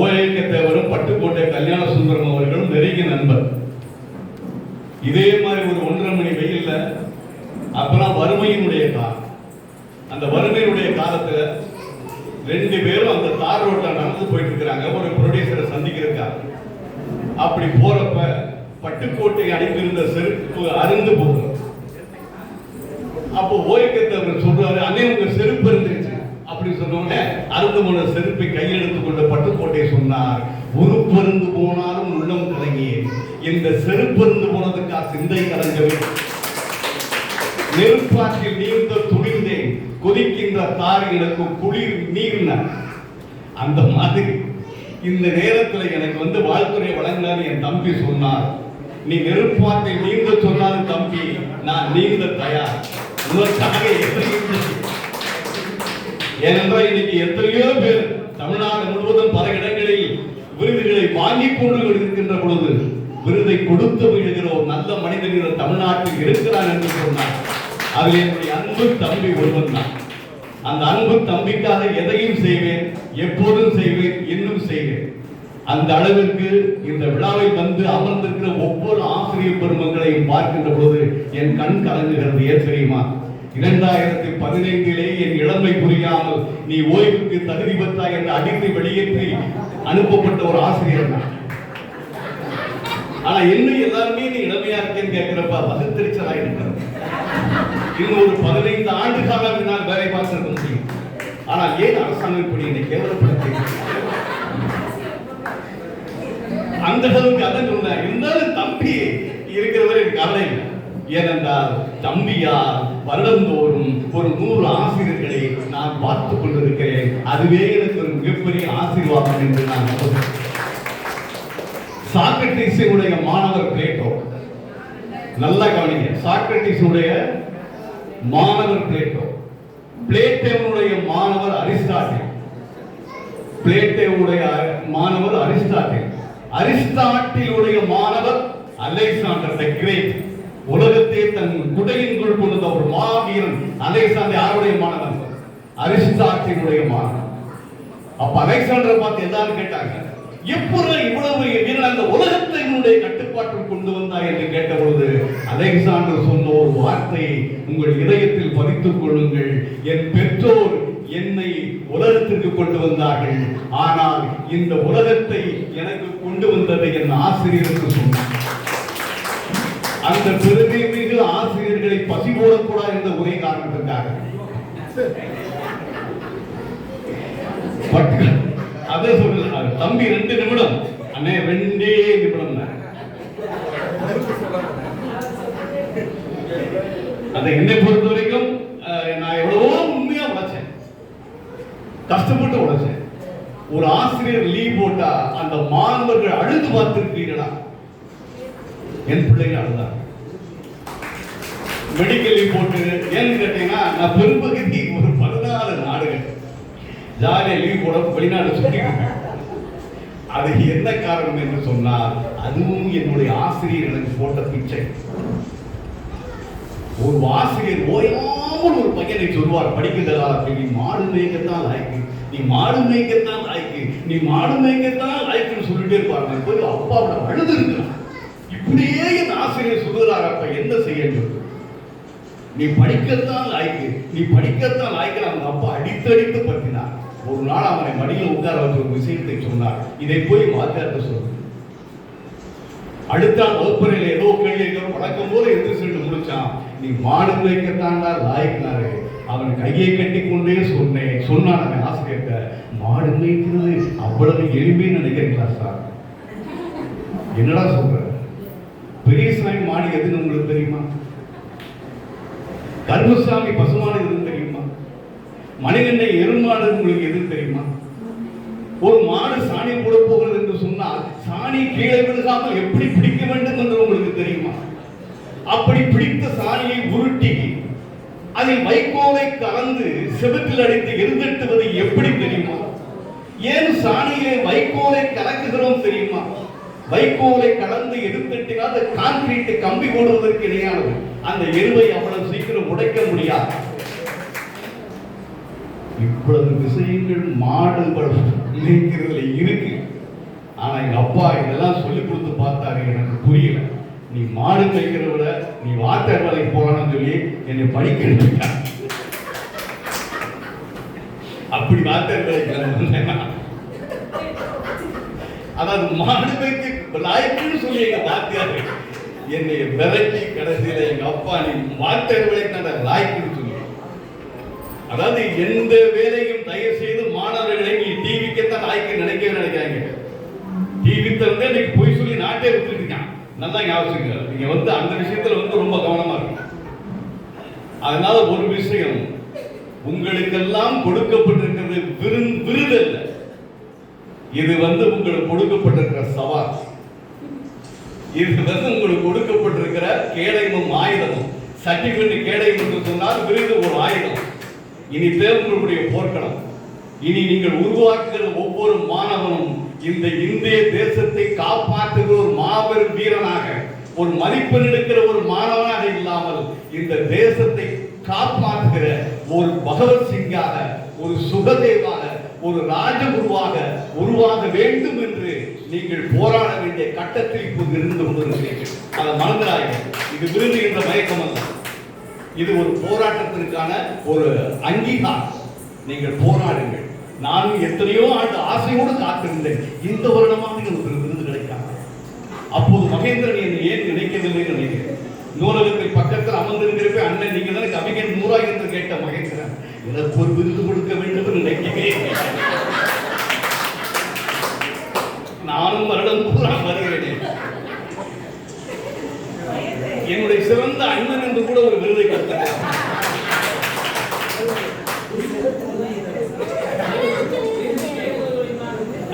ஓஏகே தேவரும் பட்டுக்கோட்டை கல்யாண சுந்தரம் அவர்களும் நெருங்கிய நண்பர். இதே மாதிரி ஒரு ஒன்றரை மணி வெயில்ல அப்பெல்லாம் வறுமையினுடைய காலம். அந்த வறுமையினுடைய காலத்துல ரெண்டு பேரும் அந்த தார் ரோட்ல நடந்து போயிட்டு இருக்கிறாங்க. ஒரு ப்ரொடியூசரை சந்திக்கிறதுக்காக. அப்படி போறப்ப பட்டுக்கோட்டை அடைந்திருந்த செருப்பு அருந்து போகும் அப்போ ஓய்வு சொல்றாரு அண்ணே உங்க செருப்பு இருந்துச்சு அப்படி சொன்னோடனே அருந்து போன செருப்பை கையெழுத்து கொண்ட பட்டுக்கோட்டை சொன்னார் உருப்பருந்து போனாலும் உள்ளம் கலங்கியே. இந்த செருப்பு இருந்து போனதுக்கா சிந்தை கலங்கவே? நெருப்பாற்றில் நீர்ந்த துணிந்தேன் கொதிக்கின்ற தார் எனக்கு குளிர் நீர்ன. அந்த மாதிரி இந்த நேரத்தில் எனக்கு வந்து வாழ்த்துறை வழங்கினார் என் தம்பி சொன்னார். நீ நெருப்பாற்றில் நீந்த சொன்னாலும் தம்பி நான் நீந்த தயார். உங்களுக்காக எதையும் ஏனென்றால் இன்னைக்கு எத்தனையோ பேர் தமிழ்நாடு முழுவதும் பல இடங்களில் விருதுகளை வாங்கி கொண்டு இருக்கின்ற பொழுது விருதை கொடுத்து விடுகிற ஒரு நல்ல மனிதன் இந்த தமிழ்நாட்டில் இருக்கிறான் என்று சொன்னார் அதில் என்னுடைய அன்பு தம்பி ஒருவன் தான். அந்த அன்பு தம்பிக்காக எதையும் செய்வேன் எப்போதும் செய்வேன் இன்னும் செய்வேன். அந்த அளவிற்கு இந்த விழாவை வந்து அமர்ந்திருக்கிற ஒவ்வொரு ஆசிரியர் பெருமங்களையும் பார்க்கின்ற பொழுது என் கண் கலங்குகிறது ஏன் தெரியுமா? இரண்டாயிரத்தி பதினைந்திலே என் இளமை புரியாமல் நீ ஓய்வுக்கு தகுதி பெற்றாய் என்று அடித்து வெளியேற்றி அனுப்பப்பட்ட ஒரு ஆசிரியர் நான். ஆனா இன்னும் எல்லாருமே நீ இளமையா இருக்கேன்னு கேட்கிறப்ப வகுத்தறிச்சலா இருக்கிறது. இன்னும் ஒரு பதினைந்து ஆண்டு காலம் நான் வேலை பார்த்திருக்க முடியும். ஆனால் ஏன் அரசாங்கம் இப்படி என்னை கேவலப்படுத்தி அந்த அளவுக்கு அதான் சொன்னேன் இருந்தாலும் தம்பி இருக்கிறவரை எனக்கு கவலை இல்லை. ஏனென்றால் தம்பியார் வருடந்தோறும் ஒரு நூறு ஆசிரியர்களை நான் பார்த்துக் கொண்டிருக்கிறேன். அதுவே எனக்கு ஒரு மிகப்பெரிய ஆசீர்வாதம் என்று நான் நம்புகிறேன். சாக்ரட்டிஸினுடைய மாணவர் பிளேட்டோ. நல்லா கவனிங்க. சாக்ரட்டிஸுடைய மாணவர் பிளேட்டோ. பிளேட்டோனுடைய மாணவர் அரிஸ்டாட்டில். பிளேட்டோவுடைய மாணவர் அரிஸ்டாட்டில். அரிஸ்டாட்டிலுடைய மாணவர் அலெக்சாண்டர் த கிரேட். உலகத்தை தன் குடையின்குள் கொண்ட ஒரு மாவீரன் அலெக்சாண்டர் யாருடைய மாணவன் அரிஸ்டாட்டிலுடைய மாணவன் அப்ப அலெக்சாண்டர் பார்த்து எல்லாரும் கேட்டாங்க எப்பொழுது இவ்வளவு வீரன் அந்த உலகத்தினுடைய கட்டுப்பாட்டில் கொண்டு வந்தாய்? என்று கேட்ட பொழுது அலெக்சாண்டர் சொன்ன ஒரு வார்த்தையை உங்கள் இதயத்தில் பதித்துக் கொள்ளுங்கள். என் பெற்றோர் என்னை உலகத்திற்கு கொண்டு வந்தார்கள். ஆனால் இந்த உலகத்தை எனக்கு கொண்டு வந்ததை என் ஆசிரியருக்கு சொன்னார். அந்த பெருமைமிகு ஆசிரியர்களை பசி போடக்கூடாது என்ற ஒரே காரணத்திற்காக அதை அதே சொல்லுங்க. தம்பி ரெண்டு நிமிடம். அண்ணே ரெண்டே நிமிடம். தான் அதை என்னை பொறுத்தவரை வரைக்கும் அஹ், நான் எவ்வளவோ உண்மையா உழைச்சேன் கஷ்டப்பட்டு உழைச்சேன். ஒரு ஆசிரியர் லீவ் போட்டா அந்த மாணவர்கள் அழுது பார்த்திருக்கிறீர்களா? என் பிள்ளைங்க அழுதாங்க. மெடிக்கல் லீவ் போட்டு ஏன்னு கேட்டீங்கன்னா நான் பெரும்பகுதி ஒரு பதினாறு நாடுகள். ஜாலியாக லீவ் போட வெளிநாடு சுற்றி அது என்ன காரணம் என்று சொன்னால் அதுவும் என்னுடைய ஆசிரியர் எனக்கு போட்ட பிச்சை. ஒரு ஆசிரியர் ஓயாமல் ஒரு பையனை சொல்வார் படிக்கின்றதா காலத்தில் நீ மாடு மேய்க்கத்தான் லாய்க்கு நீ மாடு மேய்க்கத்தான் லாய்க்கு நீ மாடு மேய்க்கத்தான் லாய்க்குன்னு சொல்லிட்டே இருப்பாங்க நான் போய் அப்பாவோட அழுது இருக்கிறான். இப்படியே என் ஆசிரியர் சொல்லுகிறார் அப்ப என்ன செய்யணும்? நீ படிக்கத்தான் லாய்க்கு நீ படிக்கத்தான் லாய்க்கு அவங்க அப்பா அடித்தடித்து பற்றினார். ஒரு நாள் அவனை மடியில் உட்கார வச்சு ஒரு விஷயத்தை சொன்னார். இதை போய் வாத்தியார்ட்ட சொல்லு. அடுத்த வகுப்பறையில் ஏதோ கேள்வி கேட்கிறோம் வழக்கம் போல எதிர்த்து சென்று முடிச்சான். நீ மாடு வைக்கத்தாண்டா லாய்க்கினாரு. அவன் கையை கட்டி கொண்டே சொன்னேன் சொன்னான் அவன் ஆசிரியர்கிட்ட. மாடு மேய்க்கிறது அவ்வளவு எளிமைன்னு நினைக்கிறீங்களா சார்? என்னடா சொல்ற? பெரியசாமி மாடு எதுன்னு உங்களுக்கு தெரியுமா? கருமசாமி பசுமானு எதுன்னு தெரியுமா? மனிதனை எருமானது உங்களுக்கு எதுன்னு தெரியுமா? ஒரு மாடு சாணி போட போகிறது என்று சொன்னால் சாணி கீழே விழுகாமல் எப்படி பிடிக்க வேண்டும் என்று உங்களுக்கு தெரியுமா? அப்படி பிடித்த சாணியை உருட்டி அதில் வைக்கோலை கலந்து செவத்தில் அடித்து எரிந்தெட்டுவது எப்படி தெரியுமா? ஏன் சாணியிலே வைக்கோலை கலக்குகிறோம் தெரியுமா? வைக்கோலை கலந்து எடுத்துட்டினால் அந்த கான்கிரீட் கம்பி போடுவதற்கு இணையானது. அந்த எருவை அவ்வளவு சீக்கிரம் உடைக்க முடியாது. இவ்வளவு விஷயங்கள் மாடு மேய்க்கிறதுல இருக்கு. ஆனா எங்க அப்பா இதெல்லாம் சொல்லி கொடுத்து பார்த்தாரு எனக்கு புரியல. நீ மாடு மேய்க்கிறத விட நீ வாத்தர் வேலைக்கு போகலாம்னு சொல்லி என்னை படிக்க வைத்தார் அப்படி வாட்டர் வேலைக்கு அதாவது மாடு மேய்க்க லாய்க்குன்னு சொல்லி எங்க வாத்தியாரு என்னை விரட்டி கடைசியில எங்க அப்பா நீ வாட்டர் வேலைக்கு நான் லாய்க்குன்னு அதாவது எந்த வேலையும் தயவு செய்து மாணவர்களை நீ டிவிக்கத்தான் லாய்க்கு நினைக்கவே நினைக்கிறாங்க டிவி தந்து இன்னைக்கு பொய் சொல்லி நாட்டே விட்டுருக்கான் நல்லா ஞாபகம் நீங்க வந்து அந்த விஷயத்துல வந்து ரொம்ப கவனமா இருக்கும் அதனால ஒரு விஷயம் உங்களுக்கெல்லாம் கொடுக்கப்பட்டிருக்கிறது விரு விருது அல்ல. இது வந்து உங்களுக்கு கொடுக்கப்பட்டிருக்கிற சவால். இது வந்து உங்களுக்கு கொடுக்கப்பட்டிருக்கிற கேடயமும் ஆயுதமும். சர்டிபிகேட் கேடயம் என்று சொன்னால் விருது ஒரு ஆயுதம். இனி தேவை உங்களுடைய போர்க்களம். இனி நீங்கள் உருவாக்குகிற ஒவ்வொரு மாணவனும் இந்த இந்திய தேசத்தை காப்பாற்றுகிற ஒரு மாபெரும் வீரனாக ஒரு மதிப்பெண் எடுக்கிற ஒரு மாணவனாக இல்லாமல் இந்த தேசத்தை காப்பாற்றுகிற ஒரு பகவத் சிங்காக ஒரு சுகதேவாக ஒரு ராஜகுருவாக உருவாக வேண்டும் என்று நீங்கள் போராட வேண்டிய கட்டத்தில் இப்போது இருந்து கொண்டிருக்கிறீர்கள். அதை மறந்துடாதீங்க இது விருந்து என்ற மயக்கம் அல்ல. இது ஒரு போராட்டத்திற்கான ஒரு அங்கீகாரம். நீங்கள் போராடுங்கள். நானும் எத்தனையோ ஆண்டு ஆசையோடு காத்திருந்தேன். இந்த வருடமாக எனக்கு ஒரு விருது கிடைக்காது. அப்போது மகேந்திரன் என்னை ஏன் நினைக்கவில்லை நினைக்கிறேன். நூலகத்தில் பக்கத்தில் அமர்ந்திருக்கிறப்ப அண்ணன் நீங்க தானே கவிஞன் நூறா? என்று கேட்ட மகேந்திரன் எனக்கு ஒரு விருது கொடுக்க வேண்டும் என்று நினைக்கவே நானும் வருடம் பூரா வருகிறேன் என்னுடைய சிறந்த அண்ணன் என்று கூட ஒரு விருதை கொடுத்தார்.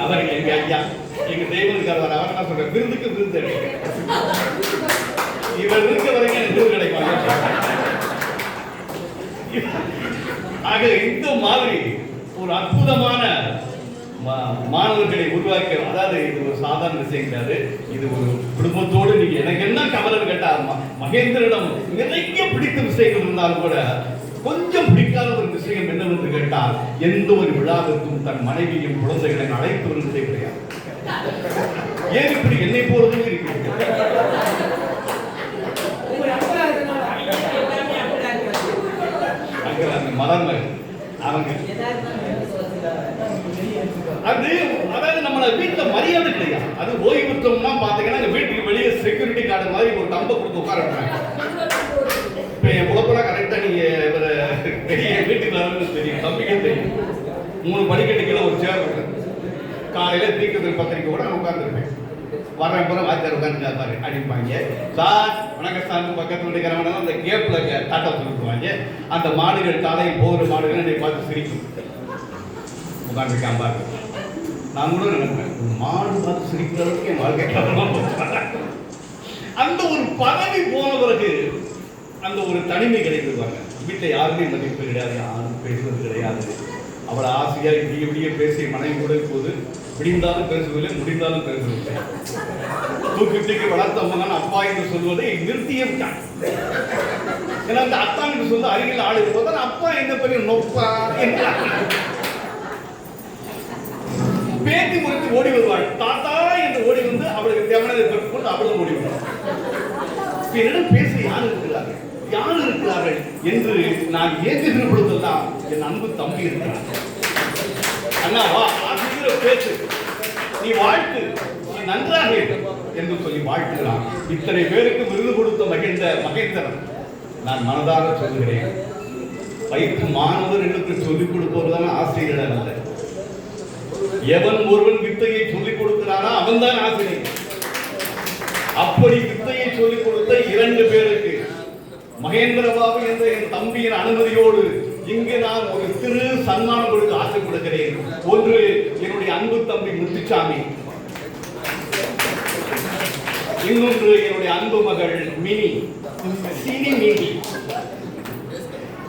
அவர் எங்க ஐயா எங்க தெய்வம் அவர் அவர் என்ன சொல்ற விருதுக்கு விருது இவர் இருக்க வரைக்கும் எனக்கு விருது கிடைக்கும்? ஆக இந்த மாதிரி ஒரு அற்புதமான மாணவர்களை உருவாக்க அதாவது இது ஒரு சாதாரண விஷயம் கிடையாது இது ஒரு குடும்பத்தோடு நீங்க எனக்கு என்ன கவலைன்னு கேட்டா மகேந்திரனிடம் நிறைய பிடித்த விஷயங்கள் இருந்தாலும் கூட கொஞ்சம் பிடிக்காத ஒரு விஷயம் என்னவென்று கேட்டால் எந்த ஒரு விழாவிற்கும் தன் மனைவியும் குழந்தைகளை அழைத்து வருவதே கிடையாது. ஏன் இப்படி என்னை போலவே இருக்கிறீர்கள்? அங்க அந்த அவங்க. அது அதாவது நம்மள வீட்டில் மரியாதை இல்லையா அது ஓய்வு பெற்றோம்னா பாத்தீங்கன்னா வீட்டுக்கு வெளியே செக்யூரிட்டி கார்டு மாதிரி ஒரு கம்பை கொடுத்து உட்கார வைப்பாங்க என் குழப்பம்லாம் கரெக்டாக நீங்கள் இவர பெரிய வீட்டுக்கு வரணும்னு தெரியும். தம்பிக்கே தெரியும். மூணு படிக்கட்டு கீழே ஒரு சேர் இருக்கு. காலையில தீர்க்கத்தில் பத்திரிக்கை கூட நான் உட்கார்ந்துருப்பேன். வரேன் போற வாத்தியார் உட்காந்து பாரு அடிப்பாங்க. சார் வணக்கம் சார் பக்கத்து வீட்டுக்காரங்க அந்த கேப்பில் டாட்டா சொல்லிடுவாங்க அந்த மாடுகள் காலையில் போகிற மாடுகள் என்னை பார்த்து சிரிக்கும். உட்காந்துருக்கான் பாரு நான் கூட நினைப்பேன். மாடு பார்த்து சிரிக்கிற அளவுக்கு என் வாழ்க்கை அந்த ஒரு பதவி போன பிறகு அந்த ஒரு தனிமை கிடைத்திருப்பாங்க வீட்டில் யாருமே மதிப்பு கிடையாது யாரும் பேசுவது கிடையாது. அவளை ஆசையாக விடிய விடிய பேசிய மனைவி கூட இப்போது விடிந்தாலும் பேசுவதில்லை முடிந்தாலும் பேசுவதில்லை. தூக்கிட்டுக்கு தூக்கி அப்பா என்று சொல்வதை நிறுத்தியே விட்டான். ஏன்னா அந்த அத்தான் என்று சொல்ல அருகில் ஆடு போது அப்பா என்ன பெரிய நொப்பா என்றார் பேத்தி முறைத்து ஓடி வருவாள். தாத்தா என்று ஓடி வந்து அவளுக்கு தேவனதை பெற்றுக்கொண்டு அவளும் ஓடி வருவாள். என்னிடம் பேச யார் இருக்கிறார்கள்? யார் இருக்கிறார்கள் என்று நான் ஏற்றுகிற பொழுதெல்லாம் என் அன்பு தம்பி இருக்கிறார். அண்ணா வா ஆசிரியர் நீ வாழ்த்து. நீ நன்றாக என்று சொல்லி வாழ்த்துகிறான் இத்தனை பேருக்கு விருது கொடுத்த மகிழ்ந்த மகேந்திரன். நான் மனதாக சொல்லுகிறேன் பயிற்று மாணவர்களுக்கு சொல்லிக் கொடுப்பவர்தான் ஆசிரியர்கள் அல்ல. எவன் ஒருவன் வித்தையை சொல்லிக் கொடுக்கிறானோ அவன்தான் ஆசிரியர் அப்படி வித்தையை சொல்லிக் கொடுத்த இரண்டு பேருக்கு மகேந்திர பாபு என்ற என் தம்பியின் அனுமதியோடு இங்கு நான் ஒரு சிறு சன்மானம் கொடுக்க ஆசைப்படுகிறேன். ஒன்று என்னுடைய அன்பு தம்பி முத்துச்சாமி. இன்னொன்று என்னுடைய அன்பு மகள் மினி. Cine mini.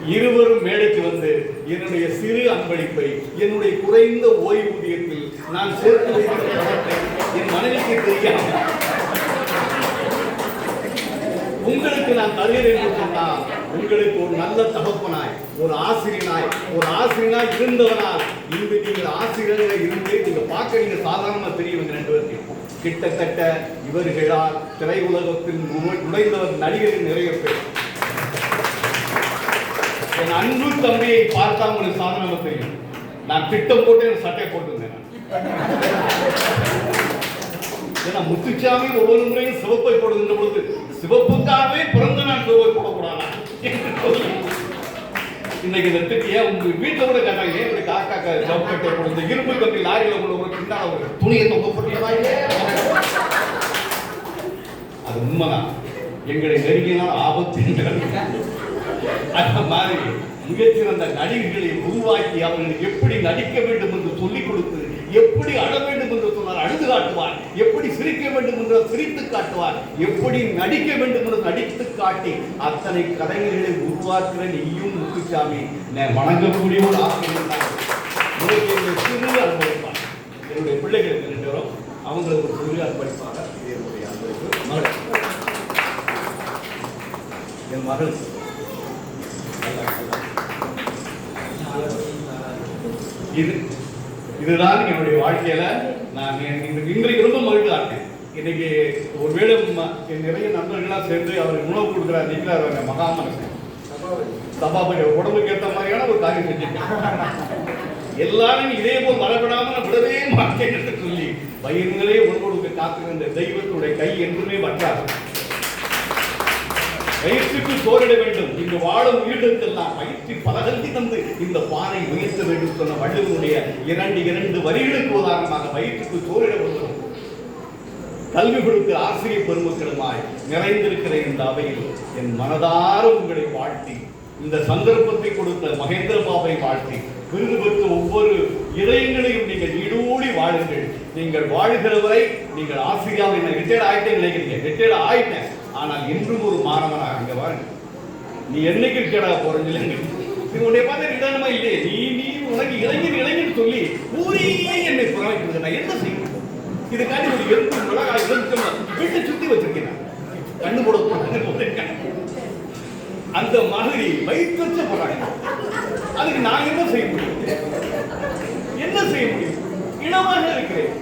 இருவரும் மேடைக்கு வந்து என்னுடைய சிறு அன்பளிப்பை என்னுடைய குறைந்த ஓய்வூதியத்தில் நான் சேர்த்து பணத்தை என் மனைவிக்கு தெரியாமல் உங்களுக்கு நான் தருகிறேன் என்று சொன்னால் உங்களுக்கு ஒரு நல்ல தகப்பனாய் ஒரு ஆசிரியனாய் ஒரு ஆசிரியனாய் இருந்தவனால் இன்று நீங்கள் ஆசிரியர்கள் இருந்து நீங்கள் பார்க்க நீங்கள் சாதாரணமாக தெரியும் ரெண்டு பேருக்கு கிட்டத்தட்ட இவர்களால் திரையுலகத்தில் நுழை- நுழைந்தவர் நடிகர்கள் நிறைய பேர். என் அன்பு தம்பியை பார்த்தா உங்களுக்கு சாதாரணமா தெரியும்? நான் திட்டம் போட்டு என் சட்டை போட்டிருந்தேன் ஏன்னா முத்துச்சாமி ஒவ்வொரு முறையும் சிவப்பை போடுகின்ற பொழுது சிவப்புக்காகவே பிறந்த நாள் சிவப்பை போடக்கூடாதா? இன்னைக்கு இந்த திட்டு ஏன் உங்க வீட்டில் கூட கேட்டாங்க? ஏன் இப்படி காக்கா ஜவுக்கட்டை போடுது? இரும்பு கம்பி லாரியில் கொண்டு ஒரு பின்னால ஒரு துணியை தொங்க போட்டீங்களா அது உண்மைதான். எங்களை நெருங்கினால் ஆபத்து என்று அந்த மாதிரி மிகச்சிறந்த நடிகர்களை உருவாக்கி அவர்கள் எப்படி நடிக்க வேண்டும் என்று சொல்லிக் கொடுத்து எப்படி அழ வேண்டும் என்று சொன்னார் அழுது காட்டுவார் எப்படி சிரிக்க வேண்டும் என்று சிரித்து காட்டுவார் எப்படி நடிக்க வேண்டும் என்று நடித்து காட்டி அத்தனை கலைஞர்களை உருவாக்குற நீயும் முத்துசாமி வணங்கக்கூடிய ஒரு ஆசிரியர் சிறு அனுபவிப்பார் என்னுடைய பிள்ளைகளுக்கு ரெண்டு பேரும் அவங்களுக்கு ஒரு சிறு அர்ப்பணிப்பாங்க என்னுடைய அன்பளிப்பு. என் மகள். இது இதுதான் என்னுடைய வாழ்க்கையில நான் இன்றைக்கு ரொம்ப மகிழ்ச்சியா இருக்கேன் இன்னைக்கு ஒருவேளை ம- என் நிறைய நண்பர்களாக சேர்ந்து அவருக்கு உணவு கொடுக்குறாரு அவங்க மகாமனசன். சபாபதி உடம்புக்கு ஏற்ற மாதிரியான ஒரு காரியம் செஞ்சிருக்கேன் எல்லாரும் இதே போல் வரப்படாம விடவே மாட்டேன் என்று சொல்லி வயிறுங்களே உணவு காத்துகின்ற தெய்வத்துடைய கை என்றுமே வற்றாது. வயிற்றுக்கு சோரிட வேண்டும். இங்கு வாழும் உயிரிழந்தெல்லாம் பயிற்சி பலகந்தி தந்து இந்த பானை உயர்த்த வேண்டும் சொன்ன வள்ளுவனுடைய இரண்டு இரண்டு வரிகளுக்கு உதாரணமாக வயிற்றுக்கு சோறிட வேண்டும். கல்வி கொடுக்க ஆசிரியர் பெருமக்களுமாய் நிறைந்திருக்கிற இந்த அவையில் என் மனதார உங்களை வாழ்த்தி இந்த சந்தர்ப்பத்தை கொடுத்த மகேந்திர பாபை வாழ்த்தி விருது பெற்ற ஒவ்வொரு இதயங்களையும் நீங்கள் நீடூடி வாழுங்கள். நீங்கள் வாழ்கிற வரை நீங்கள் ஆசிரியாவை ரிட்டையர் ரிட்டையர்ட் ஆயிட்டேன் நினைக்கிறீங்க. ரிட்டையர் ஆயிட்டேன். ஆனால் இன்றும் ஒரு மாணவனாக இங்க வாருங்க நீ என்னைக்கு கேடா போறேன்னு சொல்லி நீ உன்னை பார்த்து நிதானமா இல்லையே நீ நீ உனக்கு இளைஞர் இளைஞர் சொல்லி ஊரே என்னை புறவைக்கிறது நான் என்ன செய்யணும்? இதுக்காண்டி ஒரு எழுத்து மிளகாய் எலுமிச்சம் வீட்டை சுத்தி வச்சிருக்கேன் நான். கண்ணு போட போட்டேன் அந்த மாதிரி வயிற்று போறாங்க அதுக்கு நான் என்ன செய்ய முடியும்? என்ன செய்ய முடியும்? இனமாக இருக்கிறேன்.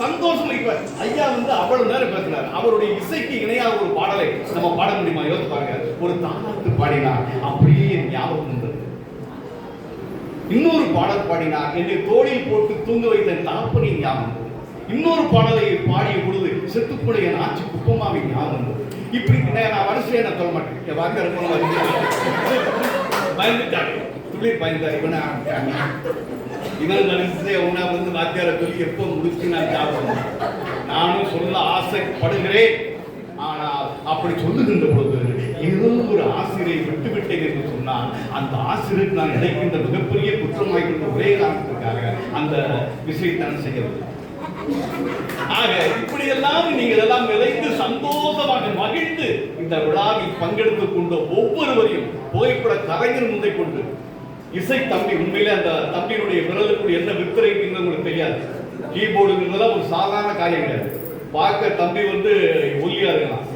சந்தோஷம் இப்ப ஐயா வந்து அவ்வளவு நேரம் பேசினார். அவருடைய இசைக்கு இணையாக ஒரு பாடலை நம்ம பாட முடியுமா? யோசிச்சு பாருங்க. ஒரு தாளாட்டு பாடினார். அப்படியே என் ஞாபகம் வந்தது. இன்னொரு பாடல் பாடினார். என்னை தோளில் போட்டு தூங்க வைத்த தாப்பனின் ஞாபகம் இன்னொரு பாடலை பாடிய பொழுது செத்துப்புட என் ஆட்சி குப்பமாவை ஞாபகம் வந்தது. இப்படி நான் வரிசையை நான் சொல்ல மாட்டேன்? என் வாங்க இருக்கணும் பயந்துட்டாங்க பயந்தார். இவனை? இவன் நினைச்சதே உணா வந்து வாத்தியார சொல்லி எப்போ முடிச்சு நான் சாப்பிடணும் நானும் சொல்ல ஆசைப்படுகிறேன். ஆனால் அப்படி சொல்லுகின்ற பொழுது ஏதோ ஒரு ஆசிரியை விட்டுவிட்டேன் என்று சொன்னால் அந்த ஆசிரியருக்கு நான் நினைக்கின்ற மிகப்பெரிய குற்றமாகின்ற ஒரே காரணத்துக்காக அந்த விஷயத்தை செய்யவில்லை. ஆக இப்படியெல்லாம் நீங்கள் எல்லாம் நிறைந்து சந்தோஷமாக மகிழ்ந்து இந்த விழாவில் பங்கெடுத்துக் கொண்ட ஒவ்வொருவரையும் புகைப்பட கலைஞர் முந்தை கொண்டு இசை தம்பி உண்மையிலே அந்த தம்பியினுடைய என்ன வித்திரை இருக்குன்னு உங்களுக்கு தெரியாது. கீபோர்டுங்கிறதெல்லாம் ஒரு சாதாரண காரியம் கிடையாது. பார்க்க தம்பி வந்து ஒல்லியா இருக்கலாம்.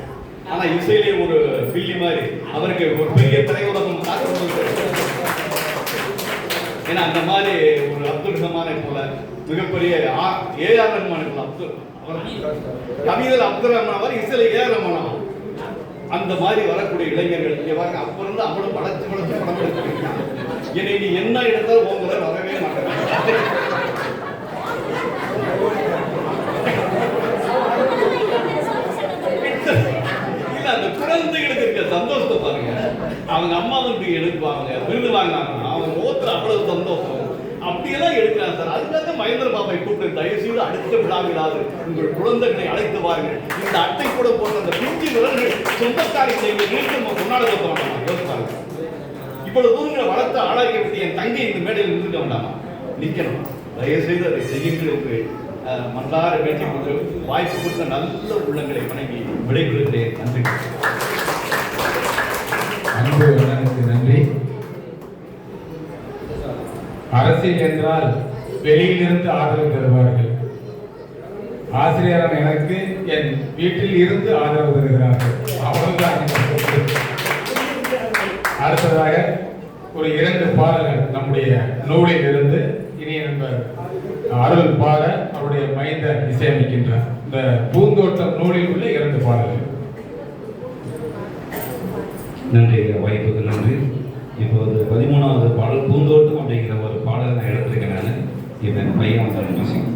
ஆனா இசையிலே ஒரு பில்லி மாதிரி. அவருக்கு ஒரு பெரிய திரையுலகம் ஏன்னா அந்த மாதிரி ஒரு அப்துல் ரஹ்மானை போல மிகப்பெரிய ஏஆர் ரஹ்மானை போல அப்துல். அவர் கவிதையில் அப்துல் ரஹ்மான் இசையில ஏஆர் ரஹ்மான். அந்த மாதிரி வரக்கூடிய இளைஞர்கள் இங்க பாருங்க அப்ப இருந்து அவ்வளவு வளர்ச்சி வளர்ச்சி படம் எடுத்துருக்காங்க என்னை நீ என்ன எடுத்தாலும் உங்களை வரவே மாட்டேன். இல்ல அந்த குழந்தைகளுக்கு இருக்க சந்தோஷத்தை பாருங்க. அவங்க அம்மா வந்து எடுப்பாங்க விருது வாங்கினாங்க அவங்க ஓத்துல அவ்வளவு சந்தோஷம். அப்படியெல்லாம் எடுக்கிறாங்க சார். அதுக்காக மகேந்திர பாபாவை கூப்பிட்டு தயவு செய்து அடுத்த விழாவிலாது உங்கள் குழந்தைகளை அழைத்து வாருங்கள். இந்த அட்டை கூட போட்ட அந்த பிஞ்சு விரல்கள் செய்து நீட்டு நம்ம கொண்டாட வைக்க யோசிப்பாங்க இவ்வளவு தூரங்களை வளர்த்து ஆளாக்கி விட்டு என் தங்கை இந்த மேடையில் நின்றுக்க வேண்டாமா நிற்கணும் தயவு செய்து அதை செய்யுங்கள் உங்கள் அஹ், மன்றார வேண்டிக் கொண்டு வாய்ப்பு கொடுத்த நல்ல உள்ளங்களை வணங்கி விடைபெறுகிறேன். நன்றி. அன்பு நன்றி. அரசியல் என்றால் வெளியிலிருந்து ஆதரவு தருவார்கள். ஆசிரியரான எனக்கு என் வீட்டில் இருந்து ஆதரவு தருகிறார்கள். அவ்வளவுதான் அடுத்ததாக ஒரு இரண்டு பாடல்கள் நம்முடைய நூலில் இருந்து இனிய நண்பர் அருள் பாட அவருடைய மைந்த இசையமைக்கின்றார். இந்த பூந்தோட்டம் நூலில் உள்ள இரண்டு பாடல்கள். நன்றி வாய்ப்புக்கு நன்றி. இப்போ ஒரு பதிமூணாவது பாடல் பூந்தோட்டம் அப்படிங்கிற ஒரு பாடலை நான் எடுத்திருக்கேன் நான். என் பையன் வந்து மியூசிக்